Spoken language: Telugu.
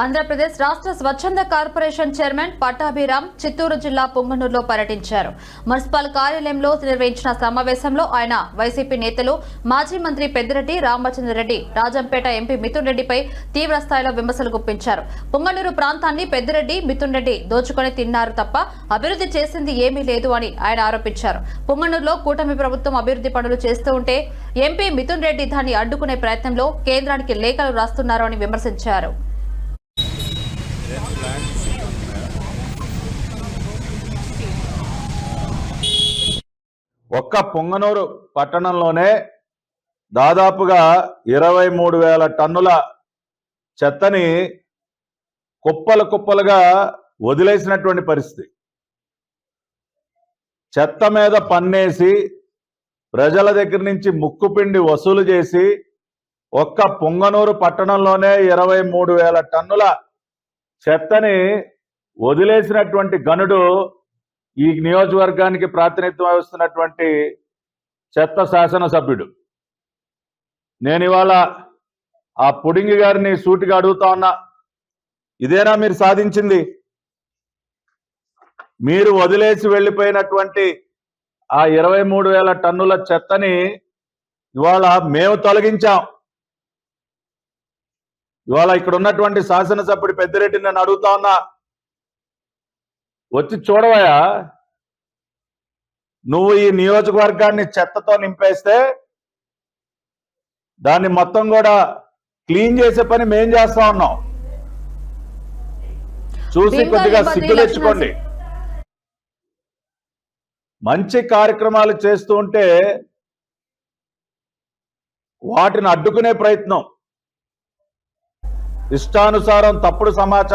ఆంధ్రప్రదేశ్ రాష్ట్ర స్వచ్ఛంద కార్పొరేషన్ చైర్మన్ పట్టాభిరామ్ చిత్తూరు జిల్లా పుంగనూరులో పర్యటించారు. మున్సిపల్ కార్యాలయంలో నిర్వహించిన సమావేశంలో ఆయన వైసీపీ నేతలు మాజీ మంత్రి పెద్దిరెడ్డి రామచంద్రరెడ్డి రాజంపేట ఎంపీ మిథున్ రెడ్డిపై తీవ్ర స్థాయిలో విమర్శలు గుప్పించారు. పుంగనూరు ప్రాంతాన్ని పెద్దిరెడ్డి మిథున్ రెడ్డి దోచుకొని తిన్నారు తప్ప అభివృద్ధి చేసింది ఏమీ లేదు అని ఆయన ఆరోపించారు. పుంగనూరులో కూటమి ప్రభుత్వం అభివృద్ధి పనులు చేస్తూ ఉంటే ఎంపీ మిథున్ రెడ్డి దాన్ని అడ్డుకునే ప్రయత్నంలో కేంద్రానికి లేఖలు రాస్తున్నారు అని విమర్శించారు. ఒక్క పొంగనూరు పట్టణంలోనే దాదాపుగా ఇరవై మూడు వేల టన్నుల చెత్తని కుప్పలు కుప్పలుగా వదిలేసినటువంటి పరిస్థితి. చెత్త మీద పన్నేసి ప్రజల దగ్గర నుంచి ముక్కుపిండి వసూలు చేసి ఒక్క పొంగనూరు పట్టణంలోనే ఇరవై మూడు వేల టన్నుల చెత్తని వదిలేసినటువంటి గనుడు ఈ నియోజకవర్గానికి ప్రాతినిధ్యం వహిస్తున్నటువంటి చెత్త శాసనసభ్యుడు. నేను ఇవాళ ఆ పుడింగి గారిని సూటిగా అడుగుతా ఉన్నా ఇదేనా మీరు సాధించింది? మీరు వదిలేసి వెళ్ళిపోయినటువంటి ఆ ఇరవై మూడు వేల టన్నుల చెత్తని ఇవాళ మేము తొలగించాం. ఇవాళ ఇక్కడ ఉన్నటువంటి శాసనసభ్యుడు పెద్దిరెడ్డి నేను అడుగుతా ఉన్నా వచ్చి చూడవయా నువ్వు ఈ నియోజకవర్గాన్ని చెత్తతో నింపేస్తే దాన్ని మొత్తం కూడా క్లీన్ చేసే పని మేం చేస్తా ఉన్నాం. చూసి కొద్దిగా సిగ్గు తెచ్చుకోండి. మంచి కార్యక్రమాలు చేస్తూ ఉంటే వాటిని అడ్డుకునే ప్రయత్నం. ఇష్టానుసారం తప్పుడు సమాచారం